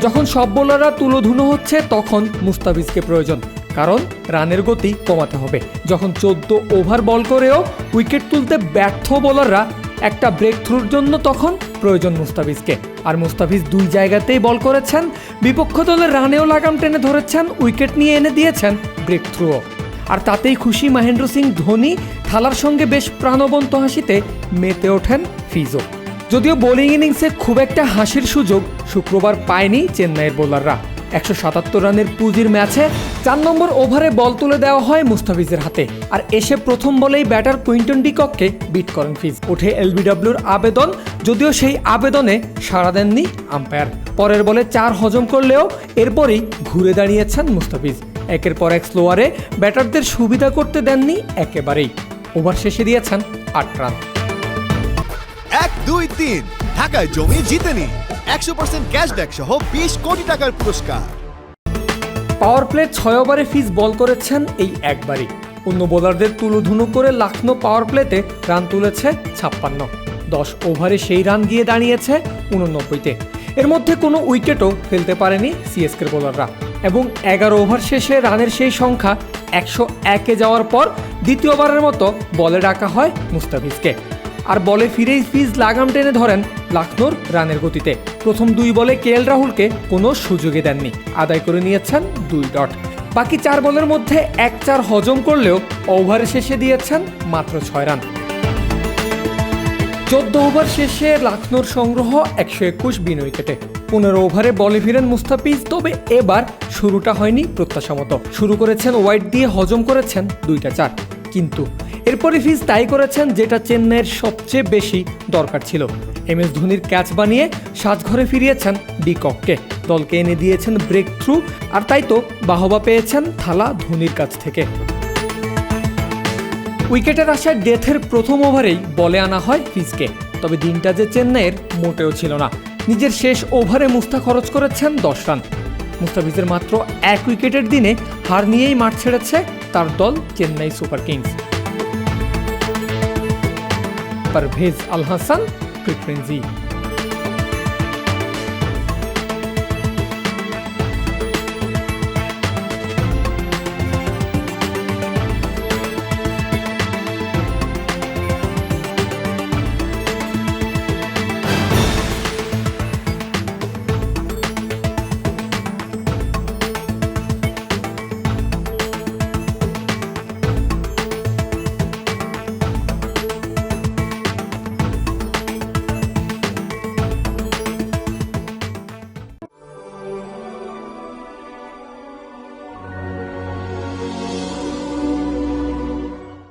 যখন সব বোলাররা তুলোধুনো হচ্ছে, তখন মুস্তাফিজকে প্রয়োজন। কারণ রানের গতি কমাতে হবে। যখন চোদ্দ ওভার বল করেও উইকেট তুলতে ব্যর্থ বোলাররা একটা ব্রেক থ্রুর জন্য তখন প্রয়োজন মুস্তাফিজকে। আর মুস্তাফিজ দুই জায়গাতেই বল করেছেন। বিপক্ষ দলের রানেও লাগাম টেনে ধরেছেন, উইকেট নিয়ে এনে দিয়েছেন ব্রেক থ্রুও আর তাতেই খুশি মহেন্দ্র সিং ধোনি, থালার সঙ্গে বেশ প্রাণবন্ত হাসিতে মেতে ওঠেন ফিজো। যদিও বোলিং ইনিংসে খুব একটা হাসির সুযোগ শুক্রবার পায়নি চেন্নাইয়ের বোলাররা। একশো সাতাত্তর রানের পুঁজির ম্যাচে চার নম্বর ওভারে বল তুলে দেওয়া হয় মুস্তাফিজের হাতে। আর এসে প্রথম বলেই ব্যাটার কুইন্টন ডিককে বিট করেন ফিজ। ওঠে এলবিডব্লিউর আবেদন, যদিও সেই আবেদনে সাড়া দেননি আম্পায়ার। পরের বলে চার হজম করলেও এরপরই ঘুরে দাঁড়িয়েছেন মুস্তাফিজ। একের পর এক স্লোয়ারে ব্যাটারদের সুবিধা করতে দেননি একেবারেই। ওভার শেষে দিয়েছেন আট রান। দুই তিন ঢাকায় জমি জিতে নিন। একশো পার্সেন্ট ক্যাশব্যাক সহ বিশ কোটি টাকার পুরস্কার। পাওয়ার প্লে ছয় ওভারে ফিজ বল করেছেন এই একবারই। অন্য বোলারদের তুলোধুনো করে লাখনো পাওয়ার প্লেতে রান তুলেছে ছাপ্পান্ন। দশ ওভারে সেই রান গিয়ে দাঁড়িয়েছে উননব্বইতে। এর মধ্যে কোনো উইকেটও ফেলতে পারেনি সিএসকের বোলাররা। এবং এগারো ওভার শেষে রানের সেই সংখ্যা একশো একে যাওয়ার পর দ্বিতীয়বারের মতো বলে ডাকা হয় মুস্তাফিজকে। আর বলে ফিরেই ফিজ লাগাম টেনে ধরেন লাখনোর রানের গতিতে। প্রথম দুই বলে কে এল রাহুলকে কোনো সুযোগে দেননি। আদায় করে নিয়েছেন দুই ডট। বাকি চার বলের মধ্যে এক চার হজম করলেও ওভার শেষে দিয়েছেন মাত্র ছয় রান। চোদ্দ ওভার শেষে লাখনোর সংগ্রহ একশো একুশ বিন উইকেটে। পনেরো ওভারে বলে ফিরেন মুস্তাফিজ, তবে এবার শুরুটা হয়নি প্রত্যাশা মতো শুরু করেছেন ওয়াইড দিয়ে হজম করেছেন দুইটা চার। কিন্তু। এরপরে ফিজ তাই করেছেন যেটা চেন্নাইয়ের সবচেয়ে বেশি দরকার ছিল। এম এস ধোনির ক্যাচ বানিয়ে সাজঘরে ফিরিয়েছেন ডিকককে দলকে এনে দিয়েছেন ব্রেক থ্রু আর তাই তো বাহবা পেয়েছেন থালা ধোনির কাছ থেকে। উইকেটের আশায় ডেথের প্রথম ওভারেই বলে আনা হয় ফিজকে। তবে দিনটা যে চেন্নাইয়ের মোটেও ছিল না। নিজের শেষ ওভারে মুস্তা খরচ করেছেন দশ রান। মুস্তাফিজের মাত্র এক উইকেটের দিনে হার নিয়েই মাঠ ছেড়েছে তার দল Chennai Super Kings Parvez Al Hasan frequency